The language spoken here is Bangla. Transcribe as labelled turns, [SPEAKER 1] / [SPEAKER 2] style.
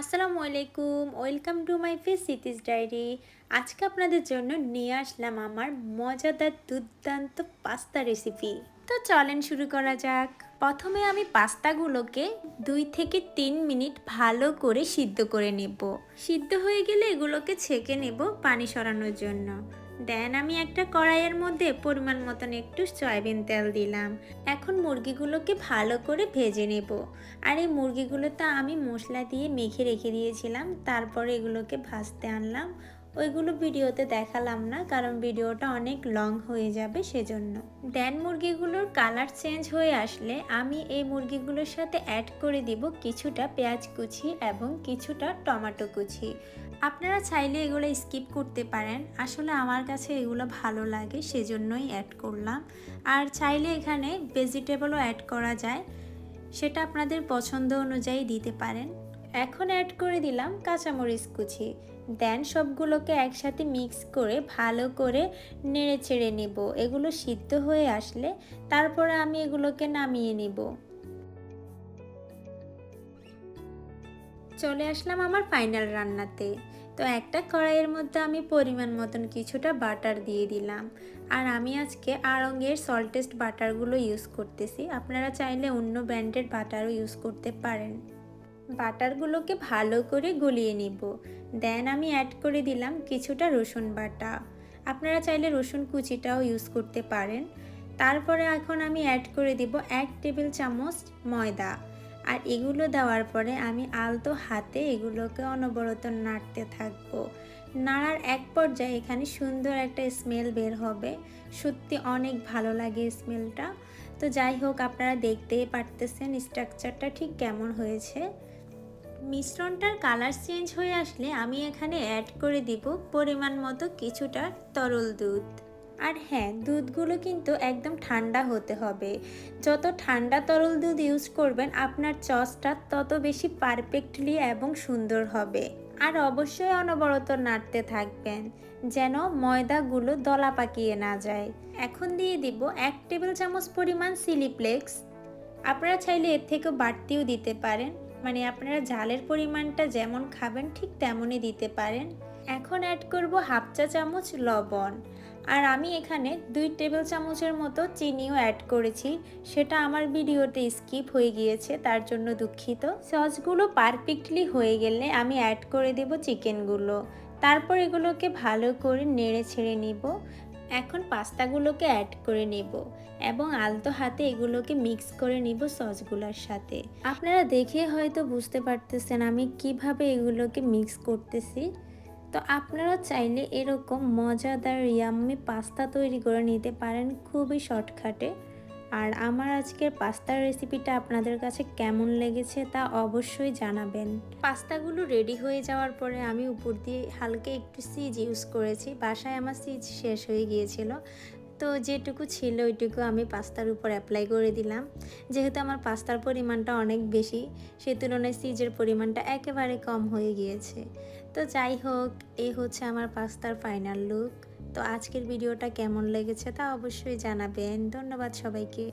[SPEAKER 1] আসসালামু আলাইকুম, welcome to my face cities diary. আজকে আপনাদের জন্য নিয়ে আসলাম আমার মজাদার দুর্দান্ত পাস্তা রেসিপি। তো চলেন শুরু করা যাক। প্রথমে আমি পাস্তাগুলোকে দুই থেকে তিন মিনিট ভালো করে সিদ্ধ করে নেব। সিদ্ধ হয়ে গেলে এগুলোকে ছেঁকে নেব পানি সরানোর জন্য। দেন আমি একটা কড়াইয়ের মধ্যে পরিমাণ মতন একটু সয়াবিন তেল দিলাম। এখন মুরগিগুলোকে ভালো করে ভেজে নেব। আর এই মুরগিগুলো তো আমি মশলা দিয়ে মেখে রেখে দিয়েছিলাম। তারপরে এগুলোকে ভাজতে আনলাম। ওইগুলো ভিডিওতে দেখালাম না, কারণ ভিডিওটা অনেক লং হয়ে যাবে সেজন্য। দেন মুরগিগুলোর কালার চেঞ্জ হয়ে আসলে আমি এই মুরগিগুলোর সাথে অ্যাড করে দিব কিছুটা পেঁয়াজ কুচি এবং কিছুটা টমেটো কুচি। আপনারা চাইলে এগুলো স্কিপ করতে পারেন। আসলে আমার কাছে এগুলো ভালো লাগে, সেজন্যই অ্যাড করলাম। আর চাইলে এখানে ভেজিটেবলও অ্যাড করা যায়, সেটা আপনাদের পছন্দ অনুযায়ী দিতে পারেন। এখন অ্যাড করে দিলাম কাঁচামরিচ কুচি। দেন সবগুলোকে একসাথে মিক্স করে ভালো করে নেড়ে চেড়ে নেব। এগুলো সিদ্ধ হয়ে আসলে তারপরে আমি এগুলোকে নামিয়ে নেব। চলে আসলাম আমার ফাইনাল রান্নাতে। তো একটা কড়াইয়ের মধ্যে আমি পরিমাণ মতন কিছুটা বাটার দিয়ে দিলাম। আর আমি আজকে আড়ঙ্গের সল্টেস্ট বাটারগুলো ইউজ করতেছি। আপনারা চাইলে অন্য ব্র্যান্ডের বাটারও ইউজ করতে পারেন। বাটারগুলোকে ভালো করে গলিয়ে নিব। দেন আমি অ্যাড করে দিলাম কিছুটা রসুন বাটা। আপনারা চাইলে রসুন কুচিটাও ইউজ করতে পারেন। তারপরে এখন আমি অ্যাড করে দিব এক টেবিল চামচ ময়দা। আর এগুলো দেওয়ার পরে আমি আলতো হাতে এগুলোকে অনবরত নাড়তে থাকব। নাড়ার এক পর্যায়ে এখানে সুন্দর একটা স্মেল বের হবে। সত্যি অনেক ভালো লাগে স্মেলটা। তো যাই হোক, আপনারা দেখতেই পারতেছেন স্ট্রাকচারটা ঠিক কেমন হয়েছে। মিশ্রণটার কালার চেঞ্জ হয়ে আসলে আমি এখানে অ্যাড করে দিব পরিমাণ মতো কিছুটা তরল দুধ। আর হ্যাঁ দুধগুলো কিন্তু একদম ঠান্ডা হতে হবে। যত ঠান্ডা তরল দুধ ইউজ করবেন, আপনার চসটা তত বেশি পারফেক্টলি এবং সুন্দর হবে। আর অবশ্যই অনবরত নাড়তে থাকবেন, যেন ময়দাগুলো দলা পাকিয়ে না যায়। এখন দিয়ে দিব এক টেবিল চামচ পরিমাণ সিলিপ্লেক্স আপনারা চাইলে এর থেকেও বাড়তিও দিতে পারেন মানে আপনারা ঝালের পরিমাণটা যেমন খাবেন ঠিক তেমনই দিতে পারেন। এখন অ্যাড করব হাফ চা চামচ লবণ। আর আমি এখানে দুই টেবিল চামচের মতো চিনিও অ্যাড করেছি। সেটা আমার ভিডিওতে স্কিপ হয়ে গিয়েছে, তার জন্য দুঃখিত। সসগুলো পারফেক্টলি হয়ে গেলে আমি অ্যাড করে দেব চিকেনগুলো তারপর এগুলোকে ভালো করে নেড়ে ছেড়ে নিব। এখন পাস্তাগুলোকে অ্যাড করে নেব এবং আলতো হাতে এগুলোকে মিক্স করে নিব সসগুলোর সাথে। আপনারা দেখে হয়তো বুঝতে পারতেছেন আমি কীভাবে এগুলোকে মিক্স করতেছি। তো আপনারা চাইলে এরকম মজাদার ইয়াম্মি পাস্তা তৈরি করে নিতে পারেন খুবই শর্টকাটে। আর আমার আজকের পাস্তার রেসিপিটা আপনাদের কাছে কেমন লেগেছে তা অবশ্যই জানাবেন। পাস্তাগুলো রেডি হয়ে যাওয়ার পরে আমি উপর দিয়ে হালকা একটু সিজ ইউজ করেছি, বাসায় আমার সিজ শেষ হয়ে গিয়েছিল। তো যেটুকু ছিল ওইটুকু আমি পাস্তার উপর অ্যাপ্লাই করে দিলাম। যেহেতু আমার পাস্তার পরিমাণটা অনেক বেশি, সে তুলনায় সিজের পরিমাণটা একেবারে কম হয়ে গিয়েছে। তো যাই হোক এই হচ্ছে আমার পাস্তার ফাইনাল লুক। তো আজকের ভিডিওটা কেমন লেগেছে তা অবশ্যই জানাবেন। ধন্যবাদ সবাইকে।